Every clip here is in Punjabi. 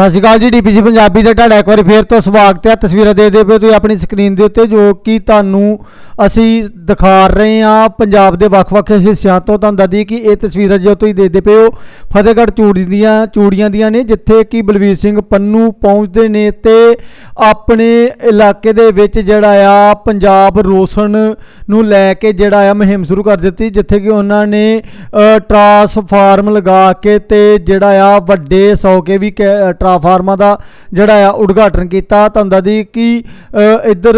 ਸਤਿ ਸ਼੍ਰੀ ਅਕਾਲ ਜੀ ਡੀਪੀਸੀ ਪੰਜਾਬੀ ਦਾ ਤੁਹਾਡਾ ਇੱਕ ਵਾਰੀ ਫੇਰ ਤੋਂ ਸਵਾਗਤ ਹੈ। ਤਸਵੀਰਾਂ ਦੇ ਦੇ ਪਏ ਤੁਸੀਂ ਆਪਣੀ ਸਕਰੀਨ ਦੇ ਉੱਤੇ ਜੋ ਕਿ ਤੁਹਾਨੂੰ ਅਸੀਂ ਦਿਖਾ ਰਹੇ ਹਾਂ ਪੰਜਾਬ ਦੇ ਵੱਖ-ਵੱਖ ਹਿੱਸਿਆਂ ਤੋਂ। ਤੁਹਾਨੂੰ ਦੱਸਦੀ ਕਿ ਇਹ ਤਸਵੀਰਾਂ ਜੋ ਤੁਸੀਂ ਦੇਖਦੇ ਪਏ ਹੋ ਫਤਿਹਗੜ੍ਹ ਚੂੜੀ ਦੀਆਂ ਚੂੜੀਆਂ ਦੀਆਂ ਨੇ ਜਿੱਥੇ ਕਿ ਬਲਵੀਰ ਸਿੰਘ ਪੰਨੂ ਪਹੁੰਚਦੇ ਨੇ ਤੇ ਆਪਣੇ ਇਲਾਕੇ ਦੇ ਵਿੱਚ ਜਿਹੜਾ ਆ ਪੰਜਾਬ ਰੋਸ਼ਨ ਨੂੰ ਲੈ ਕੇ ਜਿਹੜਾ ਆ ਮੁਹਿੰਮ ਸ਼ੁਰੂ ਕਰ ਦਿੱਤੀ ਜਿੱਥੇ ਕਿ ਉਹਨਾਂ ਨੇ ਅ, ਟਰਾਂਸਫਾਰਮ ਲਗਾ ਕੇ ਤੇ ਜਿਹੜਾ ਆ ਵੱਡੇ 100 ਕੇ ਵੀ ਕੈ- ਟਰਾਂਸਫਾਰਮਾਂ ਦਾ ਜਿਹੜਾ ਆ ਉਦਘਾਟਨ ਕੀਤਾ। ਤੁਹਾਨੂੰ ਦੱਸਦੀ ਕਿ ਇੱਧਰ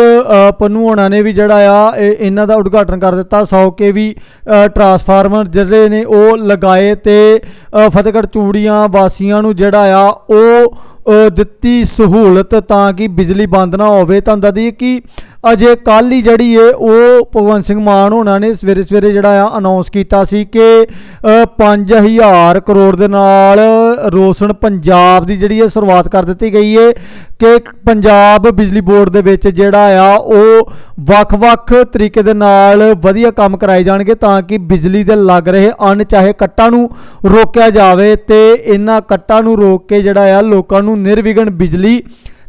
ਪੰਨੂ ਹੋਣਾ ਨੇ ਵੀ ਜਿਹੜਾ ਆ ਇਹਨਾਂ ਦਾ ਉਦਘਾਟਨ ਕਰ ਦਿੱਤਾ। 100 ਕੇ ਵੀ ਟਰਾਂਸਫਾਰਮਰ ਜਿਹੜੇ ਨੇ ਉਹ ਲਗਾਏ ਤੇ ਫਤਿਹਗੜ੍ਹ ਚੂੜੀਆਂ ਵਾਸੀਆਂ ਨੂੰ ਜਿਹੜਾ ਆ, ਉਹ ਦਿੱਤੀ ਸਹੂਲਤ ਤਾਂ ਕਿ ਬਿਜਲੀ ਬੰਦ ਨਾ ਹੋਵੇ। ਤੁਹਾਨੂੰ ਦਈਏ ਕਿ ਅਜੇ ਕੱਲ ਹੀ ਜਿਹੜੀ ਏ ਉਹ ਭਗਵੰਤ ਸਿੰਘ ਮਾਨ ਹੋਣਾ ਨੇ ਸਵੇਰੇ ਸਵੇਰੇ ਜਿਹੜਾ ਆ ਅਨਾਉਂਸ ਕੀਤਾ ਸੀ ਕਿ ਅ, 5000 ਕਰੋੜ ਦੇ ਨਾਲ ਰੋਸ਼ਨ ਪੰਜਾਬ ਦੀ ਜਿਹੜੀ ਹੈ ਸ਼ੁਰੂਆਤ ਕਰ ਦਿੱਤੀ ਗਈ ਏ ਕਿ ਪੰਜਾਬ ਬਿਜਲੀ ਬੋਰਡ ਦੇ ਵਿੱਚ ਜਿਹੜਾ ਆ ਉਹ ਵੱਖ-ਵੱਖ ਤਰੀਕੇ ਦੇ ਨਾਲ ਵਧੀਆ ਕੰਮ ਕਰਾਏ ਜਾਣਗੇ ਤਾਂ ਕਿ ਬਿਜਲੀ ਦੇ ਲੱਗ ਰਹੇ ਅਣਚਾਹੇ ਕੱਟਾਂ ਨੂੰ ਰੋਕਿਆ ਜਾਵੇ ਤੇ ਇਹਨਾਂ ਕੱਟਾਂ ਨੂੰ ਰੋਕ ਕੇ ਜਿਹੜਾ ਆ ਲੋਕਾਂ ਨੂੰ ਨਿਰਵਿਘਨ ਬਿਜਲੀ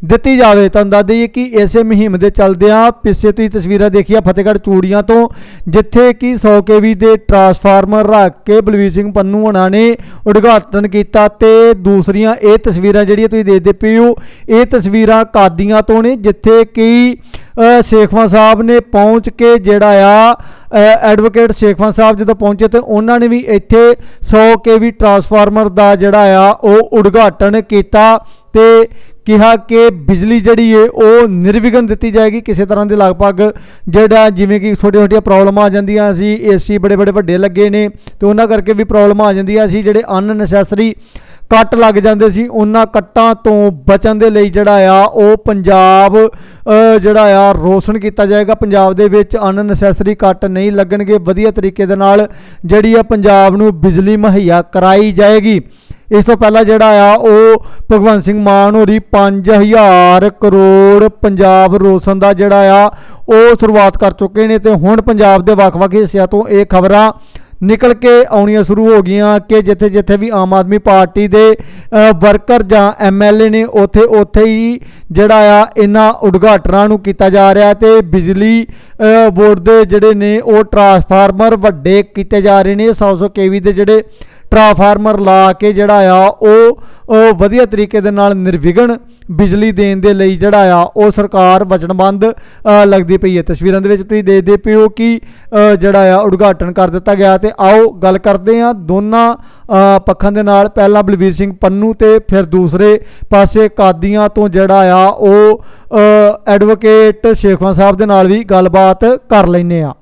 ਦਿੱਤੀ ਜਾਵੇ। ਤੁਹਾਨੂੰ ਦੱਸ ਦਈਏ ਕਿ ਇਸੇ ਮੁਹਿੰਮ ਦੇ ਚੱਲਦਿਆਂ ਪਿੱਛੇ ਤੁਸੀਂ ਤਸਵੀਰਾਂ ਦੇਖੀਆਂ ਫਤਿਹਗੜ੍ਹ ਚੂੜੀਆਂ ਤੋਂ ਜਿੱਥੇ ਕਿ 100 ਕੇਵੀ ਦੇ ਟਰਾਂਸਫਾਰਮਰ ਰੱਖ ਕੇ ਬਲਵੀਰ ਸਿੰਘ ਪੰਨੂ ਹੋਣਾ ਨੇ ਉਦਘਾਟਨ ਕੀਤਾ ਤੇ ਦੂਸਰੀਆਂ ਇਹ ਤਸਵੀਰਾਂ ਜਿਹੜੀਆਂ ਤੁਸੀਂ ਦੇਖਦੇ ਪਏ ਹੋ ਇਹ ਤਸਵੀਰਾਂ ਕਾਦੀਆਂ ਤੋਂ ਨੇ ਜਿੱਥੇ ਕਿ ਅ, ਸੇਖਵਾਂ ਸਾਹਿਬ ਨੇ ਪਹੁੰਚ ਕੇ ਜਿਹੜਾ ਆ ਐਡਵੋਕੇਟ ਸੇਖਵਾਂ ਸਾਹਿਬ ਜਦੋਂ ਪਹੁੰਚੇ ਤੇ ਉਹਨਾਂ ਨੇ ਵੀ ਇੱਥੇ 100 ਕੇਵੀ ਟਰਾਂਸਫਾਰਮਰ ਦਾ ਜਿਹੜਾ ਆ ਉਹ ਉਦਘਾਟਨ ਕੀਤਾ। ਤੇ ਕਿਹਾ ਕਿ ਬਿਜਲੀ ਜਿਹੜੀ ਏ, ਉਹ ਨਿਰਵਿਘਨ ਦਿੱਤੀ ਜਾਏਗੀ ਕਿਸੇ ਤਰ੍ਹਾਂ ਦੇ ਲਗਭਗ ਜਿਹੜਾ ਜਿਵੇਂ ਕਿ ਛੋਟੀਆਂ ਛੋਟੀਆਂ ਪ੍ਰੋਬਲਮਾਂ ਆ ਜਾਂਦੀਆਂ ਸੀ ਏਸੀ ਬੜੇ ਬੜੇ ਵੱਡੇ ਲੱਗੇ ਨੇ ਤੇ ਉਹਨਾਂ ਕਰਕੇ ਵੀ ਪ੍ਰੋਬਲਮਾਂ ਆ ਜਾਂਦੀਆਂ ਸੀ ਜਿਹੜੇ ਅਨਨੈਸੈਸਰੀ ਕੱਟ ਲੱਗ ਜਾਂਦੇ ਸੀ, ਉਹਨਾਂ ਕੱਟਾਂ ਤੋਂ ਬਚਣ ਦੇ ਲਈ ਜਿਹੜਾ ਆ, ਉਹ ਪੰਜਾਬ ਜਿਹੜਾ ਆ, ਰੋਸ਼ਨ ਕੀਤਾ ਜਾਏਗਾ। ਪੰਜਾਬ ਦੇ ਵਿੱਚ ਅਨਨੈਸੈਸਰੀ ਕੱਟ ਨਹੀਂ ਲੱਗਣਗੇ। ਵਧੀਆ ਤਰੀਕੇ ਦੇ ਨਾਲ ਜਿਹੜੀ ਆ ਪੰਜਾਬ ਨੂੰ ਬਿਜਲੀ ਮੁਹੱਈਆ ਕਰਾਈ ਜਾਏਗੀ। ਇਸ ਤੋਂ ਪਹਿਲਾਂ ਜਿਹੜਾ ਆ, ਉਹ ਭਗਵੰਤ ਸਿੰਘ ਮਾਨ ਹੋਰੀ 5000 ਕਰੋੜ ਪੰਜਾਬ ਰੋਸ਼ਨ ਦਾ ਜਿਹੜਾ ਆ, ਉਹ ਸ਼ੁਰੂਆਤ ਕਰ ਚੁੱਕੇ ਨੇ ਤੇ ਹੁਣ ਪੰਜਾਬ ਦੇ ਵੱਖ-ਵੱਖ ਹਿੱਸਿਆਂ ਤੋਂ ਇਹ ਖਬਰਾਂ ਨਿਕਲ ਕੇ ਆਉਣੀਆਂ ਸ਼ੁਰੂ ਹੋ ਗਈਆਂ ਕਿ ਜਿੱਥੇ ਜਿੱਥੇ ਵੀ ਆਮ ਆਦਮੀ ਪਾਰਟੀ ਦੇ ਵਰਕਰ ਜਾਂ ਐਮਐਲਏ ਨੇ ਉੱਥੇ ਉੱਥੇ ਹੀ ਜਿਹੜਾ ਆ, ਇਹਨਾਂ ਉਦਘਾਟਨਾਂ ਨੂੰ ਕੀਤਾ ਜਾ ਰਿਹਾ ਤੇ ਬਿਜਲੀ ਬੋਰਡ ਦੇ ਜਿਹੜੇ ਨੇ ਉਹ ਟਰਾਂਸਫਾਰਮਰ ਵੱਡੇ ਕੀਤੇ ਜਾ ਰਹੇ ਨੇ। 100-100 ਕੇਵੀ ਦੇ ਜਿਹੜੇ ਟਰਾਂਸਫਾਰਮਰ ਲਾ ਕੇ ਜਿਹੜਾ ਆ, ਉਹ ਵਧੀਆ ਤਰੀਕੇ ਦੇ ਨਾਲ ਨਿਰਵਿਘਨ ਬਿਜਲੀ ਦੇਣ ਦੇ ਲਈ ਜਿਹੜਾ ਆ, ਉਹ ਸਰਕਾਰ ਵਚਨਬੰਦ ਲੱਗਦੀ ਪਈ ਹੈ। ਤਸਵੀਰਾਂ ਦੇ ਵਿੱਚ ਤੁਸੀਂ ਦੇਖਦੇ ਪਏ ਹੋ ਕਿ ਜਿਹੜਾ ਆ, ਉਦਘਾਟਨ ਕਰ ਦਿੱਤਾ ਗਿਆ ਤੇ ਆਓ ਗੱਲ ਕਰਦੇ ਹਾਂ ਦੋਨਾਂ ਪੱਖਾਂ ਦੇ ਨਾਲ। ਪਹਿਲਾਂ ਬਲਵੀਰ ਸਿੰਘ ਪੰਨੂ ਤੇ ਫਿਰ ਦੂਸਰੇ ਪਾਸੇ ਕਾਦੀਆਂ ਤੋਂ ਜਿਹੜਾ ਆ, ਉਹ ਐਡਵੋਕੇਟ ਸ਼ੇਖਵਾਂ ਸਾਹਿਬ ਦੇ ਨਾਲ ਵੀ ਗੱਲਬਾਤ ਕਰ ਲੈਨੇ ਆ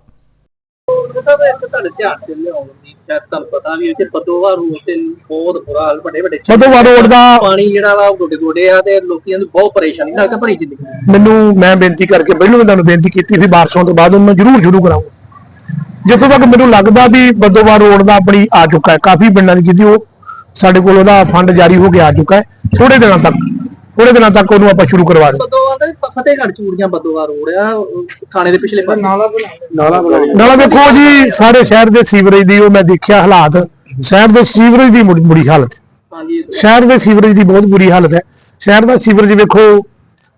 ਉਹਦਾ ਤਾਂ ਇੱਕ ਤੁਹਾਡੇ ਧਿਆਨ ਚ ਲਿਆਉਣ ਦੀ ਸ਼ਾਇਦ ਤੁਹਾਨੂੰ ਪਤਾ ਵੀ ਹੈ ਕਿ ਬਦੋਵਾ ਰੂਟ ਤੇ ਬਹੁਤ ਬੁਰਾ ਹਾਲ ਵੱਡੇ ਵੱਡੇ ਬਦੋਵਾ ਰੋਡ ਦਾ ਪਾਣੀ ਜਿਹੜਾ ਵਾ ਉਹ ਗੋਡੇ ਗੋਡੇ ਆ ਤੇ ਲੋਕਾਂ ਨੂੰ ਬਹੁਤ ਪਰੇਸ਼ਾਨੀ ਨਾਲ ਭਰੀ ਜ਼ਿੰਦਗੀ ਮੈਨੂੰ ਮੈਂ ਬੇਨਤੀ ਕਰਕੇ ਪਹਿਲਾਂ ਵੀ ਤੁਹਾਨੂੰ ਬੇਨਤੀ ਕੀਤੀ ਸੀ ਬਾਰਿਸ਼ਾਂ ਤੋਂ ਬਾਅਦ ਉਹਨੂੰ ਜ਼ਰੂਰ ਸ਼ੁਰੂ ਕਰਾਂਗਾ। ਜਿੱਥੋਂ ਤੱਕ ਮੈਨੂੰ ਲੱਗਦਾ ਵੀ ਬਦੋਵਾ ਰੋਡ ਦਾ ਆਪਣੀ ਆ ਚੁੱਕਾ ਹੈ ਕਾਫੀ ਪਿੰਡਾਂ ਦੀ ਕੀਤੀ ਉਹ ਸਾਡੇ ਕੋਲ ਉਹਦਾ ਫੰਡ ਜਾਰੀ ਹੋ ਕੇ ਆ ਚੁੱਕਾ ਹੈ ਥੋੜੇ ਦਿਨਾਂ ਤੱਕ। ਥੋੜੇ ਦਿਨਾਂ ਤੱਕ ਉਹਨੂੰ ਆਪਾਂ ਸ਼ੁਰੂ ਕਰਵਾ ਦੇਵਾਂਗੇ ਬਦੋਵਾ ਤੇ ਫਤਿਹਗੜ੍ਹ ਚੂੜੀਆਂ ਬਦੋਵਾ ਰੋਡ ਆ ਥਾਣੇ ਦੇ ਪਿਛਲੇ ਪਾਸੇ। ਨਾਲਾ ਨਾਲੇ ਵੇਖੋ ਜੀ ਸਾਰੇ ਸ਼ਹਿਰ ਦੇ ਸੀਵਰੇਜ ਦੀ ਉਹ ਮੈਂ ਦੇਖਿਆ ਹਾਲਾਤ। ਸ਼ਹਿਰ ਦੇ ਸੀਵਰੇਜ ਦੀ ਬੁਰੀ- ਬੁਰੀ ਹਾਲਤ। ਹੈ। ਹਾਂਜੀ ਸ਼ਹਿਰ ਦੇ ਸੀਵਰੇਜ ਦੀ ਬਹੁਤ ਬੁਰੀ ਹਾਲਤ ਹੈ। ਸ਼ਹਿਰ ਦਾ ਸੀਵਰੇਜ ਵੇਖੋ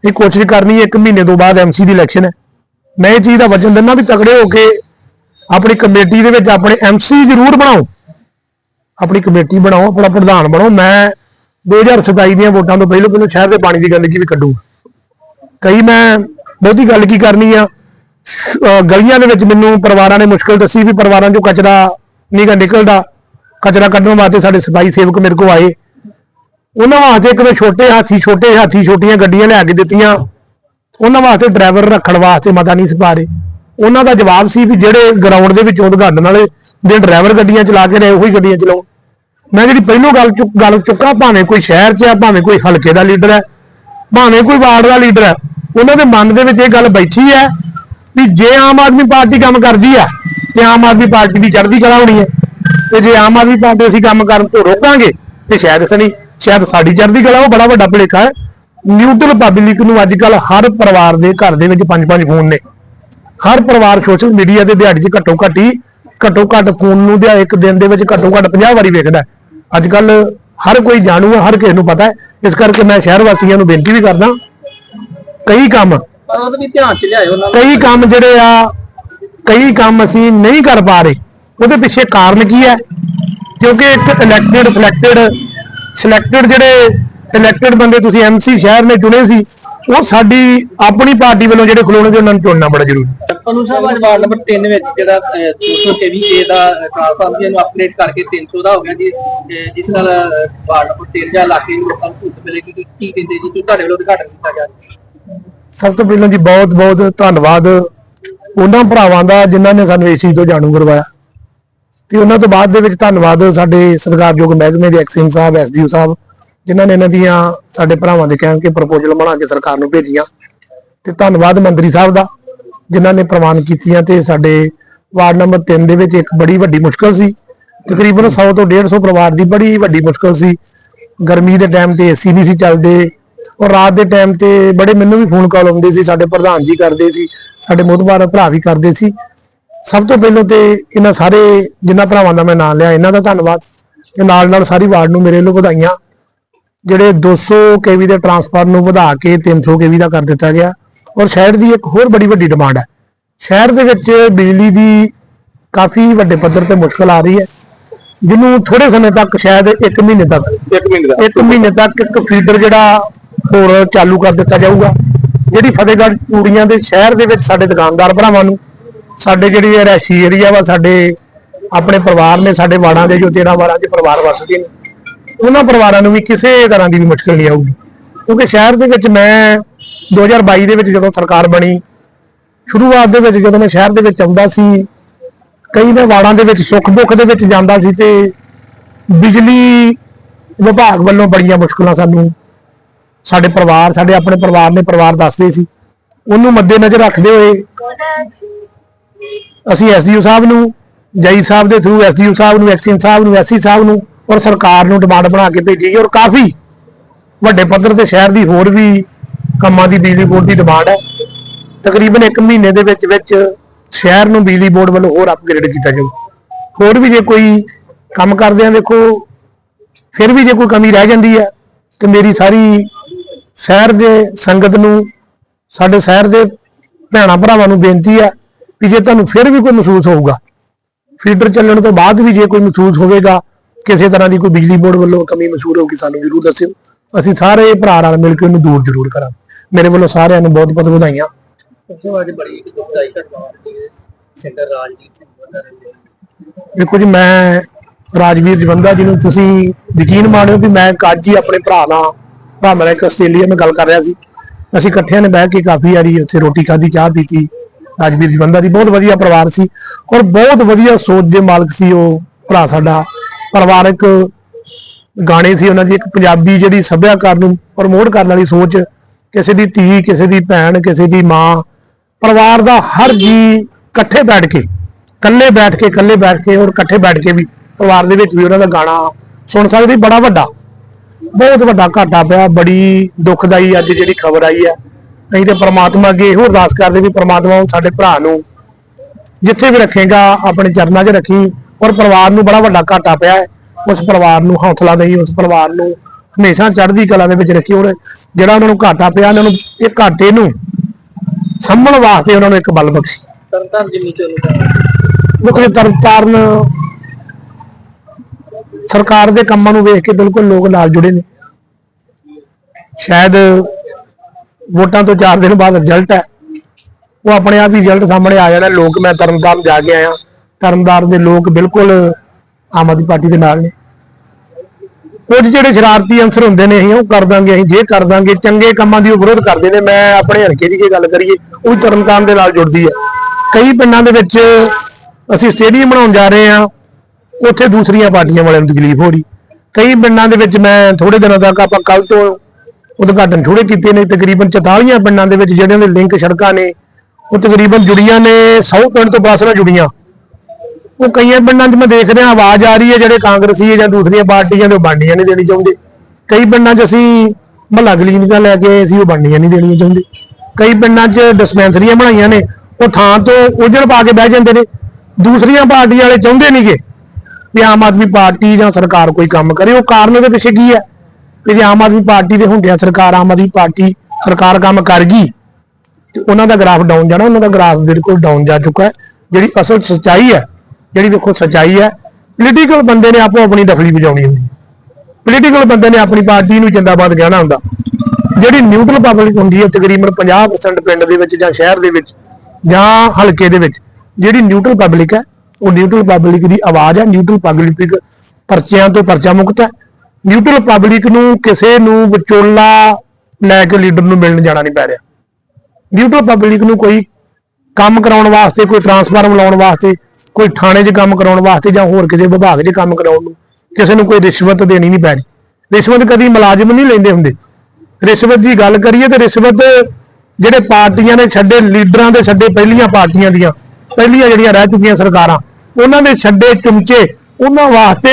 ਇਹ ਕੋਸ਼ਿਸ਼ ਕਰਨੀ ਹੈ ਇੱਕ ਮਹੀਨੇ ਤੋਂ ਬਾਅਦ ਐਮਸੀ ਦੀ ਇਲੈਕਸ਼ਨ ਹੈ। ਮੈਂ ਇਹ ਚੀਜ਼ ਦਾ ਵਚਨ ਦਿੰਦਾ ਵੀ ਤਗੜੇ ਹੋ ਕੇ ਆਪਣੀ ਕਮੇਟੀ ਦੇ ਵਿੱਚ ਆਪਣੇ ਐਮਸੀ ਜ਼ਰੂਰ ਬਣਾਓ। ਆਪਣੀ ਕਮੇਟੀ ਬਣਾਓ ਆਪਣਾ ਪ੍ਰਧਾਨ ਬਣੋ ਮੈਂ 2027 ਦੀਆਂ ਵੋਟਾਂ ਤੋਂ ਪਹਿਲਾਂ ਪਹਿਲਾਂ ਸ਼ਹਿਰ ਦੇ ਪਾਣੀ ਦੀ ਗੰਦਗੀ ਵੀ ਕੱਢੂਗਾ ਕਈ ਮੈਂ ਬਹੁਤੀ ਗੱਲ ਕੀ ਕਰਨੀ ਆ। ਗਲੀਆਂ ਦੇ ਵਿੱਚ ਮੈਨੂੰ ਪਰਿਵਾਰਾਂ ਨੇ ਮੁਸ਼ਕਲ ਦੱਸੀ ਵੀ ਪਰਿਵਾਰਾਂ ਚੋਂ ਕਚਰਾ ਨਹੀਂ ਨਿਕਲਦਾ। ਕਚਰਾ ਕੱਢਣ ਵਾਸਤੇ ਸਾਡੇ ਸਫ਼ਾਈ ਸੇਵਕ ਮੇਰੇ ਕੋਲ ਆਏ। ਉਹਨਾਂ ਵਾਸਤੇ ਇੱਕ ਮੈਂ ਛੋਟੇ ਹਾਥੀ ਛੋਟੇ ਹਾਥੀ, ਛੋਟੀਆਂ ਗੱਡੀਆਂ ਲਿਆ ਕੇ ਦਿੱਤੀਆਂ। ਉਹਨਾਂ ਵਾਸਤੇ ਡਰਾਈਵਰ ਰੱਖਣ ਵਾਸਤੇ ਮਤਾ ਨਹੀਂ ਸਪਾਰੇ ਉਹਨਾਂ ਦਾ ਜਵਾਬ ਸੀ ਵੀ ਜਿਹੜੇ ਗਰਾਊਂਡ ਦੇ ਵਿੱਚ ਉਦਘਾਟਨ ਵਾਲੇ ਦੇ ਡਰਾਈਵਰ ਗੱਡੀਆਂ ਚਲਾ ਕੇ ਰਹੇ, ਉਹੀ ਗੱਡੀਆਂ ਚਲਾਉਣ। ਮੈਂ ਜਿਹੜੀ ਪਹਿਲੋਂ ਗੱਲ ਚੁੱਕ ਗੱਲ ਚੁੱਕਾ, ਭਾਵੇਂ ਕੋਈ ਸ਼ਹਿਰ 'ਚ ਆ, ਭਾਵੇਂ ਕੋਈ ਹਲਕੇ ਦਾ ਲੀਡਰ ਹੈ, ਭਾਵੇਂ ਕੋਈ ਵਾਰਡ ਦਾ ਲੀਡਰ ਹੈ, ਉਹਨਾਂ ਦੇ ਮਨ ਦੇ ਵਿੱਚ ਇਹ ਗੱਲ ਬੈਠੀ ਹੈ ਵੀ ਜੇ ਆਮ ਆਦਮੀ ਪਾਰਟੀ ਕੰਮ ਕਰਦੀ ਆ ਤੇ ਆਮ ਆਦਮੀ ਪਾਰਟੀ ਦੀ ਚੜ੍ਹਦੀ ਕਲਾ ਹੋਣੀ ਹੈ, ਤੇ ਜੇ ਆਮ ਆਦਮੀ ਪਾਰਟੀ ਅਸੀਂ ਕੰਮ ਕਰਨ ਤੋਂ ਰੋਕਾਂਗੇ, ਤੇ ਸ਼ਾਇਦ ਸਣੀ ਸ਼ਾਇਦ ਸਾਡੀ ਚੜ੍ਹਦੀ ਕਲਾ, ਉਹ ਬੜਾ ਵੱਡਾ ਭੁਲੇਖਾ ਹੈ। ਨਿਊਟਰਲ ਪਬਲਿਕ ਨੂੰ ਅੱਜ ਕੱਲ ਹਰ ਪਰਿਵਾਰ ਦੇ ਘਰ ਦੇ ਵਿੱਚ ਪੰਜ ਪੰਜ ਫੋਨ ਨੇ। ਹਰ ਪਰਿਵਾਰ ਸੋਸ਼ਲ ਮੀਡੀਆ ਤੇ ਦਿਹਾੜੀ 'ਚ ਘੱਟੋ ਘੱਟ ਹੀ ਘੱਟੋ ਘੱਟ ਫੋਨ ਨੂੰ ਦਿਹਾ ਇੱਕ ਦਿਨ ਦੇ ਵਿੱਚ ਘੱਟੋ ਘੱਟ 50 ਵਾਰੀ ਵੇਖਦਾ ਅੱਜ ਕੱਲ ਹਰ ਕੋਈ ਜਾਣੂ ਹੈ ਹਰ ਕਿਸੇ ਨੂੰ ਪਤਾ ਹੈ। ਇਸ ਕਰਕੇ ਮੈਂ ਸ਼ਹਿਰ ਵਾਸੀਆਂ ਨੂੰ ਬੇਨਤੀ ਵੀ ਕਰਦਾ ਕਈ ਕੰਮ ਪਰ ਉਹਦੇ ਵੀ ਧਿਆਨ ਚ ਲਿਆਇਓ ਕਈ ਕੰਮ ਜਿਹੜੇ ਆ ਕਈ ਕੰਮ ਅਸੀਂ ਨਹੀਂ ਕਰ ਪਾ ਰਹੇ। ਉਹਦੇ ਪਿੱਛੇ ਕਾਰਨ ਕੀ ਹੈ? ਕਿਉਂਕਿ ਇੱਕ ਇਲੈਕਟਡ ਸਿਲੈਕਟਡ ਸਿਲੈਕਟਡ ਜਿਹੜੇ ਇਲੈਕਟਡ ਬੰਦੇ ਤੁਸੀਂ ਐਮਸੀ ਸ਼ਹਿਰ ਨੇ ਚੁਣੇ ਸੀ ਉਹ ਸਾਡੀ ਆਪਣੀ ਪਾਰਟੀ ਵੱਲੋਂ ਜਿਹੜੇ ਖਲੋਣੇ ਦੇ ਉਹਨਾਂ ਨੂੰ ਚੁਣਨਾ ਬੜਾ ਜ਼ਰੂਰੀ ਹੈ। ਪਨੂ ਸਾਹਿਬ ਅੱਜ ਵਾਰਡ ਨੰਬਰ 3 ਵਿੱਚ ਜਿਹੜਾ 200 ਕੇਵੀ ਏ ਦਾ ਟ੍ਰਾਂਸਫਾਰਮਰ ਨੂੰ ਅਪਡੇਟ ਕਰਕੇ 300 ਦਾ ਹੋ ਗਿਆ ਜੀ। ਤੇ ਜਿਸ ਨਾਲ ਅਹ, ਵਾਰਡ ਨੰਬਰ 3 ਜਾਂ ਇਲਾਕੇ ਨੂੰ ਲੋਕਾਂ ਨੂੰ ਸਹੂਲਤ ਮਿਲੇਗੀ ਕੀ ਕੀ ਕਹਿੰਦੇ ਜੀ? ਤੁਸੀਂ ਤੁਹਾਡੇ ਵੱਲੋਂ ਉਦਘਾਟਨ ਕੀਤਾ ਜਾ। ਰਿਹਾ ਸਭ ਤੋਂ ਪਹਿਲਾਂ ਜੀ ਬਹੁਤ ਬਹੁਤ ਧੰਨਵਾਦ ਉਹਨਾਂ ਭਰਾਵਾਂ ਦਾ ਜਿਨ੍ਹਾਂ ਨੇ ਸਾਨੂੰ ਇਸ ਚੀਜ਼ ਤੋਂ ਜਾਣੂ ਕਰਵਾਇਆ। ਤੇ ਉਹਨਾਂ ਤੋਂ ਬਾਅਦ ਦੇ ਵਿੱਚ ਧੰਨਵਾਦ ਸਾਡੇ ਸਤਿਕਾਰਯੋਗ ਮਹਿਕਮੇ ਦੇ ਐਕਸਿੰਗ ਸਾਹਿਬ ਐਸਡੀਓ ਸਾਹਿਬ ਜਿਨ੍ਹਾਂ ਨੇ ਇਹਨਾਂ ਦੀਆਂ ਸਾਡੇ ਭਰਾਵਾਂ ਦੇ ਕਹਿਣ ਕੇ ਪ੍ਰਪੋਜ਼ਲ ਬਣਾ ਕੇ ਸਰਕਾਰ ਨੂੰ ਭੇਜੀਆਂ। ਤੇ ਧੰਨਵਾਦ ਮੰਤਰੀ ਸਾਹਿਬ ਦਾ, ਜਿਨ੍ਹਾਂ ਨੇ ਪ੍ਰਵਾਨ ਕੀਤੀਆਂ ਤੇ ਸਾਡੇ ਵਾਰਡ ਨੰਬਰ 3 ਦੇ ਵਿੱਚ ਇੱਕ ਬੜੀ ਵੱਡੀ ਮੁਸ਼ਕਲ ਸੀ। ਤਕਰੀਬਨ 100 ਤੋਂ 150 ਪਰਿਵਾਰ ਦੀ ਬੜੀ ਵੱਡੀ ਮੁਸ਼ਕਲ ਸੀ। ਗਰਮੀ ਦੇ ਟਾਈਮ ਤੇ ਏਸੀ ਨਹੀਂ ਸੀ ਚੱਲਦੇ। ਔਰ ਰਾਤ ਦੇ ਟਾਈਮ ਤੇ ਬੜੇ ਮੈਨੂੰ ਵੀ ਫੋਨ ਕਾਲ ਆਉਂਦੇ ਸੀ, ਸਾਡੇ ਪ੍ਰਧਾਨ ਜੀ ਕਰਦੇ ਸੀ, ਸਾਡੇ ਮੋਦਬਾਰ ਭਰਾ ਵੀ ਕਰਦੇ ਸੀ। ਸਭ ਤੋਂ ਪਹਿਲਾਂ ਤੇ ਇਹਨਾਂ ਸਾਰੇ, ਜਿਨ੍ਹਾਂ ਭਰਾਵਾਂ ਦਾ ਮੈਂ ਨਾਮ ਲਿਆ, ਇਹਨਾਂ ਦਾ ਧੰਨਵਾਦ। ਤੇ ਨਾਲ ਨਾਲ ਸਾਰੀ ਵਾਰਡ ਨੂੰ ਮੇਰੇ ਵੱਲੋਂ ਵਧਾਈਆਂ। ਜਿਹੜੇ 200 ਕੇਵੀ ਦੇ ਟਰਾਂਸਫਾਰਮਰ ਨੂੰ ਵਧਾ ਕੇ 300 ਕੇਵੀ ਦਾ ਕਰ ਦਿੱਤਾ ਗਿਆ ਔਰ ਸ਼ਹਿਰ ਦੀ ਇੱਕ ਹੋਰ ਬੜੀ ਵੱਡੀ ਡਿਮਾਂਡ ਹੈ। ਸ਼ਹਿਰ ਦੇ ਵਿੱਚ ਬਿਜਲੀ ਦੀ ਕਾਫੀ ਵੱਡੇ ਪੱਧਰ ਤੇ ਮੁਸ਼ਕਲ ਆ ਰਹੀ ਹੈ ਜਿਹਨੂੰ ਥੋੜੇ ਸਮੇਂ ਤੱਕ ਸ਼ਾਇਦ 1 ਮਹੀਨੇ ਤੱਕ 1 ਮਿੰਟ ਦਾ ਇੱਕ ਮਹੀਨੇ ਤੱਕ ਇੱਕ ਫੀਡਰ ਜਿਹੜਾ ਹੋਰ ਚਾਲੂ ਕਰ ਦਿੱਤਾ ਜਾਊਗਾ। ਜਿਹੜੀ ਫਤਿਹਗੜ੍ਹ ਚੂੜੀਆਂ ਦੇ ਸ਼ਹਿਰ ਦੇ ਵਿੱਚ ਸਾਡੇ ਦੁਕਾਨਦਾਰ ਭਰਾਵਾਂ ਨੂੰ ਸਾਡੇ ਜਿਹੜੀ ਰਿਹਾਇਸ਼ੀ ਏਰੀਆ ਵਾ ਸਾਡੇ ਆਪਣੇ ਪਰਿਵਾਰ ਨੇ ਸਾਡੇ ਵਾੜਾਂ ਦੇ ਜੋ 13 ਵਾਰਾਂ ਦੇ ਪਰਿਵਾਰ ਵਸਦੇ ਨੇ ਉਹਨਾਂ ਪਰਿਵਾਰਾਂ ਨੂੰ ਵੀ ਕਿਸੇ ਤਰ੍ਹਾਂ ਦੀ ਵੀ ਮੁਸ਼ਕਲ ਨਹੀਂ ਆਊਗੀ। ਕਿਉਂਕਿ ਸ਼ਹਿਰ ਦੇ ਵਿੱਚ ਮੈਂ 2022 ਦੇ ਵਿੱਚ ਜਦੋਂ ਸਰਕਾਰ ਬਣੀ, ਸ਼ੁਰੂਆਤ ਦੇ ਵਿੱਚ ਜਦੋਂ ਮੈਂ ਸ਼ਹਿਰ ਦੇ ਵਿੱਚ ਆਉਂਦਾ ਸੀ, ਕਈ ਮੈਂ ਵਾੜਾਂ ਦੇ ਵਿੱਚ ਸੁੱਖ ਦੁੱਖ ਦੇ ਵਿੱਚ ਜਾਂਦਾ ਸੀ ਤੇ ਬਿਜਲੀ ਵਿਭਾਗ ਵੱਲੋਂ ਬੜੀਆਂ ਮੁਸ਼ਕਲਾਂ ਸਾਨੂੰ ਸਾਡੇ ਪਰਿਵਾਰ, ਸਾਡੇ ਆਪਣੇ ਪਰਿਵਾਰ ਨੇ ਪਰਿਵਾਰ ਦੱਸਦੇ ਸੀ। ਉਹਨੂੰ ਮੱਦੇਨਜ਼ਰ ਰੱਖਦੇ ਹੋਏ ਅਸੀਂ ਐਸਡੀਓ ਸਾਹਿਬ ਨੂੰ ਜਈ ਸਾਹਿਬ ਦੇ ਥਰੂ ਐਸਡੀਓ ਸਾਹਿਬ ਨੂੰ ਐਕਸਿਨ ਸਾਹਿਬ ਨੂੰ ਐਸਸੀ ਸਾਹਿਬ ਨੂੰ ਔਰ ਸਰਕਾਰ ਨੂੰ ਡਿਮਾਂਡ ਬਣਾ ਕੇ ਭੇਜੀ ਔਰ ਕਾਫੀ ਵੱਡੇ ਪੱਧਰ ਤੇ ਸ਼ਹਿਰ ਦੀ ਹੋਰ ਵੀ ਕੰਮਾਂ ਦੀ ਬਿਜਲੀ ਬੋਰਡ ਦੀ ਡਿਮਾਂਡ ਹੈ। ਤਕਰੀਬਨ 1 ਮਹੀਨੇ ਦੇ ਵਿੱਚ ਵਿੱਚ ਸ਼ਹਿਰ ਨੂੰ ਬਿਜਲੀ ਬੋਰਡ ਵੱਲੋਂ ਹੋਰ ਅਪਗ੍ਰੇਡ ਕੀਤਾ ਜਾਊ। ਹੋਰ ਵੀ ਜੇ ਕੋਈ ਕੰਮ ਕਰਦੇ ਆ ਦੇਖੋ ਫਿਰ ਵੀ ਜੇ ਕੋਈ ਕਮੀ ਰਹਿ ਜਾਂਦੀ ਹੈ, ਤੇ ਮੇਰੀ ਸਾਰੀ ਸ਼ਹਿਰ ਦੇ ਸੰਗਤ ਨੂੰ, ਸਾਡੇ ਸ਼ਹਿਰ ਦੇ ਭੈਣਾਂ ਭਰਾਵਾਂ ਨੂੰ ਬੇਨਤੀ ਹੈ ਕਿ ਜੇ ਤੁਹਾਨੂੰ ਫਿਰ ਵੀ ਕੋਈ ਮਹਿਸੂਸ ਹੋਊਗਾ ਫੀਡਰ ਚੱਲਣ ਤੋਂ ਬਾਅਦ ਵੀ ਜੇ ਕੋਈ ਮਹਿਸੂਸ ਹੋਵੇਗਾ ਕਿਸੇ ਤਰ੍ਹਾਂ ਦੀ ਕੋਈ ਬਿਜਲੀ ਬੋਰਡ ਵੱਲੋਂ ਕਮੀ ਮਹਿਸੂਸ ਹੋਊਗੀ ਸਾਨੂੰ ਜ਼ਰੂਰ ਦੱਸਿਓ। ਅਸੀਂ ਸਾਰੇ ਭਰਾ ਨਾਲ ਮਿਲ ਕੇ ਉਹਨੂੰ ਦੂਰ ਜ਼ਰੂਰ ਕਰਾਂਗੇ। ਮੇਰੇ ਵੱਲੋਂ ਸਾਰਿਆਂ ਨੂੰ ਬਹੁਤ ਬਹੁਤ ਵਧਾਈਆਂ। ਉਸ ਅੱਜ ਬੜੀ ਦੁਖਦਾਈ ਘਟਨਾ ਹੋਈ ਹੈ। ਸੈਂਟਰ ਰਾਜਨੀਤ ਸਿੰਘ ਬੰਦਰ ਦੇਖੋ ਜੀ ਮੈਂ ਰਾਜਵੀਰ ਜਵੰਦਾ ਜੀ ਨੂੰ ਤੁਸੀਂ ਯਕੀਨ ਮਾਣਿਓ ਵੀ ਮੈਂ ਹੀ ਆਪਣੇ ਭਰਾ ਨਾਲ ਭਰਾ ਮੇਰਾ ਇੱਕ ਆਸਟ੍ਰੇਲੀਆ ਨਾਲ ਗੱਲ ਕਰ ਰਿਹਾ ਸੀ। ਅਸੀਂ ਇਕੱਠਿਆਂ ਨੇ ਬਹਿ ਕੇ ਕਾਫੀ ਵਾਰੀ ਉੱਥੇ ਰੋਟੀ ਖਾਧੀ ਚਾਹ ਪੀਤੀ। ਰਾਜਵੀਰ ਜਵੰਦਾ ਦੀ ਬਹੁਤ ਵਧੀਆ ਪਰਿਵਾਰ ਸੀ ਔਰ ਬਹੁਤ ਵਧੀਆ ਸੋਚ ਦੇ ਮਾਲਕ ਸੀ ਉਹ ਭਰਾ ਸਾਡਾ। ਪਰਿਵਾਰਕ ਗਾਣੇ ਸੀ ਉਹਨਾਂ ਦੀ, ਇੱਕ ਪੰਜਾਬੀ ਜਿਹੜੀ ਸੱਭਿਆਚਾਰ ਨੂੰ ਪ੍ਰਮੋਟ ਕਰਨ ਵਾਲੀ ਸੋਚ, ਕਿਸੇ ਦੀ ਧੀ, ਕਿਸੇ ਦੀ ਭੈਣ, ਕਿਸੇ ਦੀ ਮਾਂ, ਪਰਿਵਾਰ ਦਾ ਹਰ ਜੀ ਇਕੱਠੇ ਬੈਠ ਕੇ, ਇਕੱਲੇ ਬੈਠ ਕੇ, ਇਕੱਲੇ ਬੈਠ ਕੇ ਔਰ ਇਕੱਠੇ ਬੈਠ ਕੇ ਵੀ ਪਰਿਵਾਰ ਦੇ ਵਿੱਚ ਵੀ ਉਹਨਾਂ ਦਾ ਗਾਣਾ ਸੁਣ ਸਕਦੇ। ਬੜਾ ਵੱਡਾ, ਬਹੁਤ ਵੱਡਾ ਘਾਟਾ ਪਿਆ, ਬੜੀ ਦੁਖਦਾਈ ਅੱਜ ਜਿਹੜੀ ਖਬਰ ਆਈ ਹੈ। ਅਸੀਂ ਤੇ ਪ੍ਰਮਾਤਮਾ ਅੱਗੇ ਇਹੋ ਅਰਦਾਸ ਕਰਦੇ ਵੀ ਪ੍ਰਮਾਤਮਾ ਉਹ ਸਾਡੇ ਭਰਾ ਨੂੰ ਜਿੱਥੇ ਵੀ ਰੱਖੇਗਾ, ਆਪਣੇ ਚਰਨਾਂ 'ਚ ਰੱਖੀ ਔਰ ਪਰਿਵਾਰ ਨੂੰ ਬੜਾ ਵੱਡਾ ਘਾਟਾ ਪਿਆ ਹੈ। ਉਸ ਪਰਿਵਾਰ ਨੂੰ ਹੌਸਲਾ ਦੇਈ ਉਸ ਪਰਿਵਾਰ ਨੂੰ ਹਮੇਸ਼ਾ ਚੜ੍ਹਦੀ ਕਲਾ ਦੇ ਵਿੱਚ ਰੱਖੀ ਔਰ ਜਿਹੜਾ ਉਹਨਾਂ ਨੂੰ ਘਾਟਾ ਪਿਆ ਉਹਨਾਂ ਨੂੰ ਇਹ ਘਾਟੇ ਨੂੰ ਸੰਭਲ ਵਾਸਤੇ ਉਹਨਾਂ ਨੂੰ ਇੱਕ ਬਲ ਬਖਸ਼ੀ। ਤਰਨਤਾਰਨ ਜਿੰਨੀ ਚੋਂ ਦੇਖੋ ਤਰਨਤਾਰਨ ਸਰਕਾਰ ਦੇ ਕੰਮਾਂ ਨੂੰ ਵੇਖ ਕੇ ਬਿਲਕੁਲ ਲੋਕ ਨਾਲ ਜੁੜੇ ਨੇ। ਸ਼ਾਇਦ ਵੋਟਾਂ ਤੋਂ 4 ਦਿਨ ਬਾਅਦ ਰਿਜ਼ਲਟ ਹੈ। ਉਹ ਆਪਣੇ ਆਪ ਹੀ ਰਿਜ਼ਲਟ ਸਾਹਮਣੇ ਆ ਜਾਣਾ। ਲੋਕ ਮੈਂ ਤਰਨਤਾਰਨ ਜਾ ਕੇ ਆਇਆ। ਤਰਨਤਾਰਨ ਦੇ ਲੋਕ ਬਿਲਕੁਲ ਆਮ ਆਦਮੀ ਪਾਰਟੀ ਦੇ ਨਾਲ ਨੇ। ਕੁਝ ਜਿਹੜੇ ਸ਼ਰਾਰਤੀ ਅੰਸਰ ਹੁੰਦੇ ਨੇ ਅਸੀਂ ਉਹ ਕਰ ਦਾਂਗੇ, ਅਸੀਂ ਜੇ ਕਰ ਦਾਂਗੇ, ਚੰਗੇ ਕੰਮਾਂ ਦੀ ਉਹ ਵਿਰੋਧ ਕਰਦੇ ਨੇ। ਮੈਂ ਆਪਣੇ ਹਲਕੇ ਦੀ ਜੇ ਗੱਲ ਕਰੀਏ, ਉਹ ਤਰਨਤਾਰਨ ਦੇ ਨਾਲ ਜੁੜਦੀ ਹੈ। ਕਈ ਪਿੰਡਾਂ ਦੇ ਵਿੱਚ ਅਸੀਂ ਸਟੇਡੀਅਮ ਬਣਾਉਣ ਜਾ ਰਹੇ ਹਾਂ, ਉੱਥੇ ਦੂਸਰੀਆਂ ਪਾਰਟੀਆਂ ਵਾਲਿਆਂ ਨੂੰ ਤਕਲੀਫ ਹੋ ਰਹੀ। ਕਈ ਪਿੰਡਾਂ ਦੇ ਵਿੱਚ ਮੈਂ ਥੋੜੇ ਦਿਨਾਂ ਤੱਕ ਆਪਾਂ ਕੱਲ ਤੋਂ ਉਦਘਾਟਨ ਥੋੜੇ ਕੀਤੇ ਨੇ, ਤਕਰੀਬਨ 44 ਪਿੰਡਾਂ ਦੇ ਵਿੱਚ ਜਿਹੜਿਆਂ ਦੇ ਲਿੰਕ ਸੜਕਾਂ ਨੇ, ਉਹ ਤਕਰੀਬਨ ਜੁੜੀਆਂ ਨੇ 100 ਪਿੰਡ ਤੋਂ ਪਲੱਸ ਨਾਲ ਜੁੜੀਆਂ। ਉਹ ਕਈਆਂ ਪਿੰਡਾਂ 'ਚ ਮੈਂ ਦੇਖ ਰਿਹਾ, ਆਵਾਜ਼ ਆ ਰਹੀ ਹੈ ਜਿਹੜੇ ਕਾਂਗਰਸੀ ਜਾਂ ਦੂਸਰੀਆਂ ਪਾਰਟੀਆਂ ਦੇ ਉਹ ਬਣਨੀਆਂ ਨਹੀਂ ਦੇਣੀ ਚਾਹੁੰਦੇ। ਕਈ ਪਿੰਡਾਂ 'ਚ ਅਸੀਂ ਮਹੱਲਾ ਕਲੀਨਿਕਾਂ ਲੈ ਕੇ ਆਏ ਸੀ, ਉਹ ਬਣਨੀਆਂ ਨਹੀਂ ਦੇਣੀਆਂ ਚਾਹੁੰਦੇ। ਕਈ ਪਿੰਡਾਂ 'ਚ ਡਿਸਪੈਂਸਰੀਆਂ ਬਣਾਈਆਂ ਨੇ, ਉਹ ਥਾਂ ਤੋਂ ਉਜੜ ਪਾ ਕੇ ਬਹਿ ਜਾਂਦੇ ਨੇ। ਦੂਸਰੀਆਂ ਪਾਰਟੀਆਂ ਵਾਲੇ ਚਾਹੁੰਦੇ ਨਹੀਂਗੇ ਵੀ ਆਮ ਆਦਮੀ ਪਾਰਟੀ ਜਾਂ ਸਰਕਾਰ ਕੋਈ ਕੰਮ ਕਰੇ। ਉਹ ਕਾਰਨ ਉਹਦੇ ਪਿੱਛੇ ਕੀ ਹੈ? ਵੀ ਜੇ ਆਮ ਆਦਮੀ ਪਾਰਟੀ ਦੇ ਹੁੰਦਿਆਂ ਸਰਕਾਰ, ਆਮ ਆਦਮੀ ਪਾਰਟੀ ਸਰਕਾਰ ਕੰਮ ਕਰ ਗਈ ਤੇ ਉਹਨਾਂ ਦਾ ਗ੍ਰਾਫ ਡਾਊਨ ਜਾਣਾ, ਉਹਨਾਂ ਦਾ ਗ੍ਰਾਫ ਬਿਲਕੁਲ ਡਾਊਨ ਜਾ ਚੁੱਕਾ ਹੈ। ਜਿਹੜੀ ਅਸਲ ਸੱਚਾਈ ਹੈ ਜਿਹੜੀ ਦੇਖੋ ਸੱਚਾਈ ਹੈ ਪੋਲੀਟੀਕਲ ਬੰਦੇ ਨੇ ਆਪੋ ਆਪਣੀ ਦਖਲੀ ਵਜਾਉਣੀ ਹੁੰਦੀ ਪੋਲੀਟੀਕਲ ਬੰਦੇ ਨੇ ਆਪਣੀ ਪਾਰਟੀ ਨੂੰ ਜਿੰਦਾਬਾਦ ਕਹਿਣਾ ਹੁੰਦਾ। ਜਿਹੜੀ ਨਿਊਟਰਲ ਪਬਲਿਕ ਹੁੰਦੀ ਹੈ, ਤਕਰੀਬਨ 50% ਪਿੰਡ ਦੇ ਵਿੱਚ ਜਾਂ ਸ਼ਹਿਰ ਦੇ ਵਿੱਚ ਜਾਂ ਹਲਕੇ ਦੇ ਵਿੱਚ, ਜਿਹੜੀ ਨਿਊਟਰਲ ਪਬਲਿਕ ਹੈ, ਉਹ ਨਿਊਟਰਲ ਪਬਲਿਕ ਦੀ ਆਵਾਜ਼ ਹੈ ਨਿਊਟਰਲ ਪਬਲਿਕ ਪਰਚਿਆਂ ਤੋਂ ਪਰਚਾ ਮੁਕਤ ਹੈ। ਨਿਊਟਰਲ ਪਬਲਿਕ ਨੂੰ ਕਿਸੇ ਨੂੰ ਵਿਚੋਲਾ ਲੈ ਕੇ ਲੀਡਰ ਨੂੰ ਮਿਲਣ ਜਾਣਾ ਨਹੀਂ ਪੈ ਰਿਹਾ। ਨਿਊਟਰਲ ਪਬਲਿਕ ਨੂੰ ਕੋਈ ਕੰਮ ਕਰਾਉਣ ਵਾਸਤੇ, ਕੋਈ ਟਰਾਂਸਫਾਰਮ ਲਾਉਣ ਵਾਸਤੇ ਕੋਈ ਥਾਣੇ 'ਚ ਕੰਮ ਕਰਾਉਣ ਵਾਸਤੇ ਜਾਂ ਹੋਰ ਕਿਸੇ ਵਿਭਾਗ 'ਚ ਕੰਮ ਕਰਾਉਣ ਨੂੰ, ਕਿਸੇ ਨੂੰ ਕੋਈ ਰਿਸ਼ਵਤ ਦੇਣੀ ਨਹੀਂ ਪੈਣੀ। ਰਿਸ਼ਵਤ ਕਦੀ ਮੁਲਾਜ਼ਮ ਨਹੀਂ ਲੈਂਦੇ ਹੁੰਦੇ। ਰਿਸ਼ਵਤ ਦੀ ਗੱਲ ਕਰੀਏ ਤੇ ਰਿਸ਼ਵਤ ਜਿਹੜੇ ਪਾਰਟੀਆਂ ਨੇ ਛੱਡੇ, ਲੀਡਰਾਂ ਦੇ ਛੱਡੇ ਪਹਿਲੀਆਂ ਪਾਰਟੀਆਂ ਦੀਆਂ, ਪਹਿਲੀਆਂ ਜਿਹੜੀਆਂ ਰਹਿ ਚੁੱਕੀਆਂ ਸਰਕਾਰਾਂ, ਉਹਨਾਂ ਦੇ ਛੱਡੇ ਚਮਚੇ ਉਹਨਾਂ ਵਾਸਤੇ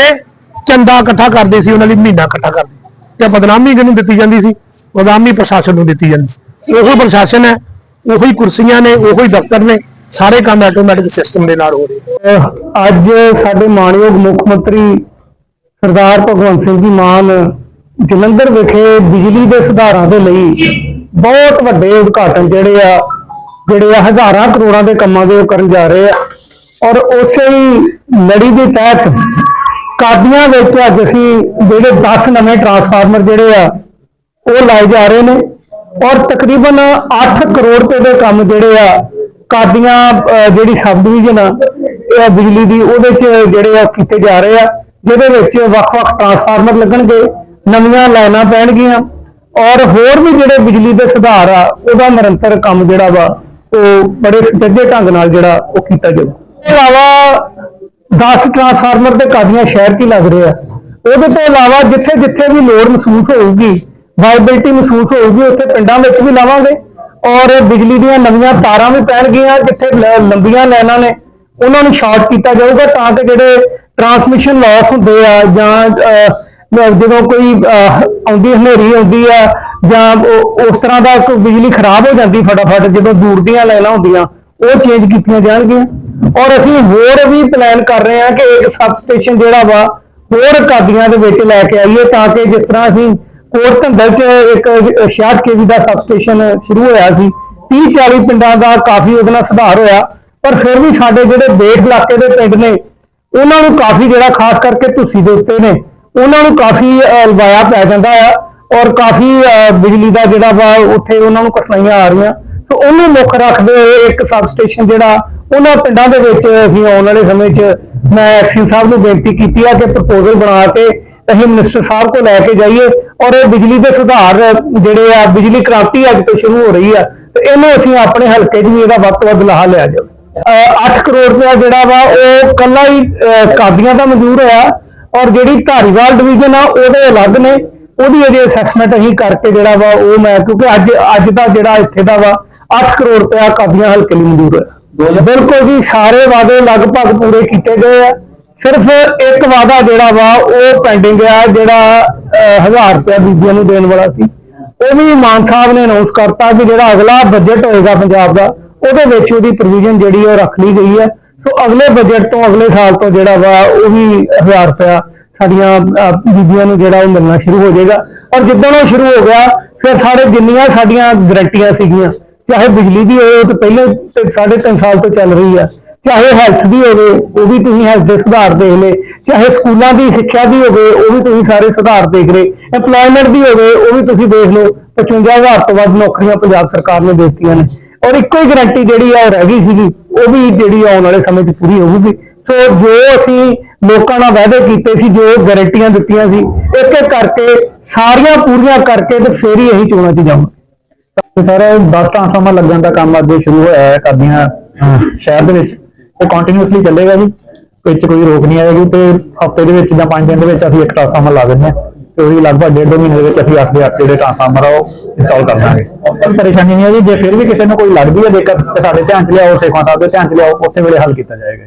ਚੰਦਾ ਇਕੱਠਾ ਕਰਦੇ ਸੀ, ਉਹਨਾਂ ਲਈ ਮਹੀਨਾ ਇਕੱਠਾ ਕਰਦੇ। ਤੇ ਬਦਨਾਮੀ ਕਿਹਨੂੰ ਦਿੱਤੀ ਜਾਂਦੀ ਸੀ? ਬਦਨਾਮੀ ਪ੍ਰਸ਼ਾਸਨ ਨੂੰ ਦਿੱਤੀ ਜਾਂਦੀ ਸੀ। ਉਹੀ ਪ੍ਰਸ਼ਾਸਨ ਹੈ, ਉਹੀ ਕੁਰਸੀਆਂ ਨੇ, ਉਹੀ ਦਫ਼ਤਰ ਨੇ ਸਾਰੇ ਕੰਮ ਆਟੋਮੈਟਿਕ ਸਿਸਟਮ ਦੇ ਨਾਲ ਹੋ ਰਹੇ ਅੱਜ ਸਾਡੇ ਮਾਣਯੋਗ ਮੁੱਖ ਮੰਤਰੀ ਸਰਦਾਰ ਭਗਵੰਤ ਸਿੰਘ ਜੀ ਮਾਨ ਜਲੰਧਰ ਵਿਖੇ ਬਿਜਲੀ ਦੇ ਸੁਧਾਰਾਂ ਦੇ ਲਈ ਬਹੁਤ ਵੱਡੇ ਉਦਘਾਟਨ ਜਿਹੜੇ ਆ ਜਿਹੜੇ ਆ ਹਜ਼ਾਰਾਂ ਕਰੋੜਾਂ ਦੇ ਕੰਮਾਂ ਦੇ ਉਹ ਕਰਨ ਜਾ ਰਹੇ ਆ। ਔਰ ਉਸੇ ਹੀ ਲੜੀ ਦੇ ਤਹਿਤ ਕਾਦੀਆਂ ਵਿੱਚ ਅੱਜ ਅਸੀਂ ਜਿਹੜੇ 10 ਨਵੇਂ ਟਰਾਂਸਫਾਰਮਰ ਜਿਹੜੇ ਆ, ਉਹ ਲਾਏ ਜਾ ਰਹੇ ਨੇ। ਔਰ ਤਕਰੀਬਨ 8 ਕਰੋੜ ਰੁਪਏ ਦੇ ਕੰਮ ਜਿਹੜੇ ਆ ਕਾਦੀਆਂ ਜਿਹੜੀ ਸਬ ਡਿਵੀਜ਼ਨ ਆ, ਇਹ ਬਿਜਲੀ ਦੀ, ਉਹਦੇ ਚ ਜਿਹੜੇ ਆ ਕੀਤੇ ਜਾ ਰਹੇ ਆ, ਜਿਹਦੇ ਵਿੱਚ ਵੱਖ-ਵੱਖ ਟਰਾਂਸਫਾਰਮਰ ਲੱਗਣਗੇ, ਨਵੀਆਂ ਲਾਈਨਾਂ ਪੈਣਗੀਆਂ, ਔਰ ਹੋਰ ਵੀ ਜਿਹੜੇ ਬਿਜਲੀ ਦੇ ਸੁਧਾਰ ਆ, ਉਹਦਾ ਨਿਰੰਤਰ ਕੰਮ ਜਿਹੜਾ ਵਾ, ਉਹ ਬੜੇ ਸੁਚੱਜੇ ਢੰਗ ਨਾਲ ਜਿਹੜਾ ਉਹ ਕੀਤਾ ਜਾਊ ਇਲਾਵਾ 10 ਟਰਾਂਸਫਾਰਮਰ ਤੇ ਕਾਦੀਆਂ ਸ਼ਹਿਰ 'ਚ ਹੀ ਲੱਗ ਰਹੇ ਆ। ਉਹਦੇ ਤੋਂ ਇਲਾਵਾ ਜਿੱਥੇ ਜਿੱਥੇ ਵੀ ਲੋੜ ਮਹਿਸੂਸ ਹੋਊਗੀ ਵਾਇਬਿਲਟੀ ਮਹਿਸੂਸ ਹੋਊਗੀ, ਉੱਥੇ ਪਿੰਡਾਂ ਵਿੱਚ ਵੀ ਲਾਵਾਂਗੇ। ਔਰ ਬਿਜਲੀ ਦੀਆਂ ਨਵੀਆਂ ਤਾਰਾਂ ਵੀ ਪੈਣਗੀਆਂ, ਜਿੱਥੇ ਲੰਬੀਆਂ ਲਾਈਨਾਂ ਨੇ, ਉਹਨਾਂ ਨੂੰ ਸ਼ਾਰਟ ਕੀਤਾ ਜਾਊਗਾ ਤਾਂ ਕਿ ਜਿਹੜੇ ਟਰਾਂਸਮਿਸ਼ਨ ਲਾਸ ਹੁੰਦੇ ਆ ਜਾਂ ਜਦੋਂ ਕੋਈ ਆਉਂਦੀ ਹਨੇਰੀ ਆਉਂਦੀ ਆ ਜਾਂ ਉਸ ਤਰ੍ਹਾਂ ਦਾ ਬਿਜਲੀ ਖਰਾਬ ਹੋ ਜਾਂਦੀ ਫਟਾਫਟ, ਜਦੋਂ ਦੂਰ ਦੀਆਂ ਲਾਈਨਾਂ ਹੁੰਦੀਆਂ, ਉਹ ਚੇਂਜ ਕੀਤੀਆਂ ਜਾਣਗੀਆਂ। ਔਰ ਅਸੀਂ ਹੋਰ ਵੀ ਪਲਾਨ ਕਰ ਰਹੇ ਹਾਂ ਕਿ ਇੱਕ ਸਬ ਸਟੇਸ਼ਨ ਜਿਹੜਾ ਵਾ, ਹੋਰ ਕਾਦੀਆਂ ਦੇ ਵਿੱਚ ਲੈ ਕੇ ਆਈਏ ਤਾਂ ਕਿ ਜਿਸ ਤਰ੍ਹਾਂ ਅਸੀਂ ਕੋਟ ਧੰਦਲ ਚ ਇੱਕ 66 ਕੇਵੀ ਦਾ ਸਬ ਸ਼ੁਰੂ ਹੋਇਆ ਸੀ। 30 40 ਪਿੰਡਾਂ ਦਾ ਕਾਫੀ ਉਹਦੇ ਨਾਲ ਸੁਧਾਰ ਹੋਇਆ। ਪਰ ਫਿਰ ਵੀ ਸਾਡੇ ਜਿਹੜੇ ਬੇਟ ਇਲਾਕੇ ਦੇ ਪਿੰਡ ਨੇ ਉਹਨਾਂ ਨੂੰ ਕਾਫੀ ਜਿਹੜਾ ਖਾਸ ਕਰਕੇ ਤੁਸੀਂ ਦੇ ਉੱਤੇ ਨੇ ਉਹਨਾਂ ਨੂੰ ਕਾਫੀ ਲਵਾਇਆ ਪੈ ਜਾਂਦਾ ਆ ਔਰ ਕਾਫੀ ਅਹ, ਬਿਜਲੀ ਦਾ ਜਿਹੜਾ ਵਾ ਉੱਥੇ ਉਹਨਾਂ ਨੂੰ ਕਠਿਨਾਈਆਂ ਆ ਰਹੀਆਂ। ਸੋ ਉਹਨੂੰ ਮੁੱਖ ਰੱਖਦੇ ਹੋਏ ਇੱਕ ਸਬ ਸਟੇਸ਼ਨ ਜਿਹੜਾ ਉਹਨਾਂ ਪਿੰਡਾਂ ਦੇ ਵਿੱਚ ਅਸੀਂ ਆਉਣ ਵਾਲੇ ਸਮੇਂ 'ਚ ਮੈਂ ਐਕਸ਼ਨ ਸਾਹਿਬ ਨੂੰ ਬੇਨਤੀ ਕੀਤੀ ਆ ਕਿ ਪ੍ਰਪੋਜ਼ਲ ਬਣਾ ਕੇ ਅਸੀਂ ਮਿਨਿਸਟਰ ਸਾਹਿਬ ਕੋਲ ਲੈ ਕੇ ਜਾਈਏ ਔਰ ਇਹ ਬਿਜਲੀ ਦੇ ਸੁਧਾਰ ਜਿਹੜੇ ਆ ਬਿਜਲੀ ਕ੍ਰਾਂਤੀ ਅੱਜ ਤੋਂ ਸ਼ੁਰੂ ਹੋ ਰਹੀ ਆ ਤੇ ਇਹਨੂੰ ਅਸੀਂ ਆਪਣੇ ਹਲਕੇ 'ਚ ਵੀ ਇਹਦਾ ਵੱਧ ਤੋਂ ਵੱਧ ਲਾਹਾ ਲਿਆ ਜਾਵੇ। 8 ਕਰੋੜ ਰੁਪਇਆ ਜਿਹੜਾ ਵਾ ਉਹ ਕੱਲਾ ਹੀ ਅਹ, ਕਾਦੀਆਂ ਦਾ ਮਨਜ਼ੂਰ ਹੋਇਆ ਔਰ ਜਿਹੜੀ ਧਾਰੀਵਾਲ ਡਿਵੀਜ਼ਨ ਆ ਉਹਦੇ ਅਲੱਗ ਨੇ। ਉਹਦੀ ਅਜੇ ਅਸੈਸਮੈਂਟ ਅਸੀਂ ਕਰਕੇ ਜਿਹੜਾ ਵਾ ਉਹ ਮੈਂ ਕਿਉਂਕਿ ਅੱਜ ਅੱਜ ਦਾ ਜਿਹੜਾ ਇੱਥੇ ਦਾ ਵਾ 8 ਕਰੋੜ ਰੁਪਇਆ ਕਾਦੀਆਂ ਹਲਕੇ ਲਈ ਮਨਜ਼ੂਰ ਹੋਇਆ। ਬਿਲਕੁਲ ਜੀ, ਸਾਰੇ ਵਾਅਦੇ ਲਗਭਗ ਪੂਰੇ ਕੀਤੇ ਗਏ ਆ। ਸਿਰਫ ਇੱਕ ਵਾਅਦਾ ਜਿਹੜਾ ਵਾ, ਉਹ ਪੈਂਡਿੰਗ ਆ, ਜਿਹੜਾ 1000 ਰੁਪਇਆ ਬੀਬੀਆਂ ਨੂੰ ਦੇਣ ਵਾਲਾ ਸੀ। ਉਹ ਵੀ ਮਾਨ ਸਾਹਿਬ ਨੇ ਅਨਾਉਂਸ ਕਰਤਾ ਕਿ ਜਿਹੜਾ ਅਗਲਾ ਬਜਟ ਹੋਏਗਾ ਪੰਜਾਬ ਦਾ, ਉਹਦੇ ਵਿੱਚ ਉਹਦੀ ਪ੍ਰੋਵੀਜ਼ਨ ਜਿਹੜੀ ਉਹ ਰੱਖ ਲਈ ਗਈ ਹੈ ਸੋ ਅਗਲੇ ਬਜਟ ਤੋਂ, ਅਗਲੇ ਸਾਲ ਤੋਂ ਜਿਹੜਾ ਵਾ, ਉਹ ਵੀ 1000 ਰੁਪਇਆ ਸਾਡੀਆਂ ਬੀਬੀਆਂ ਨੂੰ ਜਿਹੜਾ ਉਹ ਮਿਲਣਾ ਸ਼ੁਰੂ ਹੋ ਜਾਏਗਾ। ਔਰ ਜਿੱਦਣ ਉਹ ਸ਼ੁਰੂ ਹੋ ਗਿਆ, ਫਿਰ ਸਾਡੇ ਜਿੰਨੀਆਂ ਸਾਡੀਆਂ ਗਰੰਟੀਆਂ ਸੀਗੀਆਂ ਚਾਹੇ ਬਿਜਲੀ ਦੀ ਹੋਵੇ, ਉਹ ਤਾਂ ਪਹਿਲੇ ਤੇ ਸਾਢੇ ਤਿੰਨ ਸਾਲ ਤੋਂ ਚੱਲ ਰਹੀ ਆ। ਚਾਹੇ ਹੈਲਥ ਦੀ ਹੋਵੇ, ਉਹ ਵੀ ਤੁਸੀਂ ਹੈਲਥ ਦੇ ਸੁਧਾਰ ਦੇਖ ਲਏ। ਚਾਹੇ ਸਕੂਲਾਂ ਦੀ, ਸਿੱਖਿਆ ਦੀ ਹੋਵੇ, ਉਹ ਵੀ ਤੁਸੀਂ ਸਾਰੇ ਸੁਧਾਰ ਦੇਖ ਰਹੇ EMPLOYMENT ਦੀ ਹੋਵੇ, ਉਹ ਵੀ ਤੁਸੀਂ ਦੇਖ ਲਓ। 55000 ਤੋਂ ਵੱਧ ਨੌਕਰੀਆਂ ਪੰਜਾਬ ਸਰਕਾਰ ਨੇ ਦੇ ਦਿੱਤੀਆਂ ਨੇ। ਔਰ ਇੱਕੋ ਹੀ ਗਰੰਟੀ ਜਿਹੜੀ ਆ, ਉਹ ਰਹਿ ਗਈ ਸੀਗੀ। ਉਹ ਵੀ ਜਿਹੜੀ ਆਉਣ ਵਾਲੇ ਸਮੇਂ 'ਚ ਪੂਰੀ ਹੋਊਗੀ। ਸੋ ਜੋ ਅਸੀਂ ਲੋਕਾਂ ਨਾਲ ਵਾਅਦੇ ਕੀਤੇ ਸੀ, ਜੋ ਗਾਰੰਟੀਆਂ ਦਿੱਤੀਆਂ ਸੀ ਇੱਕ ਇੱਕ ਕਰਕੇ, ਸਾਰੀਆਂ ਪੂਰੀਆਂ ਕਰਕੇ ਤੇ ਫੇਰ ਹੀ ਅਸੀਂ ਚੋਣਾਂ 'ਚ ਜਾਵਾਂਗੇ। ਤੇ ਸਰ 10 ਟ੍ਰਾਂਸਫਾਰਮਰ ਲੱਗਣ ਦਾ ਕੰਮ ਅੱਜ ਸ਼ੁਰੂ ਹੋਇਆ ਹੈ ਕਰਦੀਆਂ ਸ਼ਹਿਰ ਦੇ ਵਿੱਚ। ਤੇ ਕੰਟੀਨਿਊਸਲੀ ਚੱਲੇਗਾ ਜੀ ਵਿੱਚ ਕੋਈ ਰੋਕ ਨਹੀਂ ਆਏਗੀ ਤੇ ਹਫ਼ਤੇ ਦੇ ਵਿੱਚ ਜਾਂ 5 ਦਿਨ ਦੇ ਵਿੱਚ ਅਸੀਂ ਇੱਕ ਟ੍ਰਾਂਸਫਾਰਮਰ ਲਾ ਦਿੰਦੇ ਹਾਂ ਤੇ ਉਹਦੀ ਲਗਭਗ ਡੇਢ ਦੋ ਮਹੀਨੇ ਦੇ ਵਿੱਚ ਅਸੀਂ 8 ਦੇ 8 ਜਿਹੜੇ ਟ੍ਰਾਂਸਫਾਰਮਰ ਆ ਉਹ ਇੰਸਟਾਲ ਕਰ ਦਾਂਗੇ। ਕੋਈ ਪਰੇਸ਼ਾਨੀ ਨਹੀਂ ਹੈ ਜੀ ਜੇ ਫਿਰ ਵੀ ਕਿਸੇ ਨੂੰ ਕੋਈ ਲੱਗਦੀ ਹੈ ਦਿੱਕਤ ਤੇ ਸਾਡੇ ਧਿਆਨ ਚ ਲਿਆਓ ਸੇਖਾਂ ਸਾਹਿਬ ਦੇ ਧਿਆਨ ਚ ਲਿਆਓ ਉਸੇ ਵੇਲੇ ਹੱਲ ਕੀਤਾ ਜਾਏਗਾ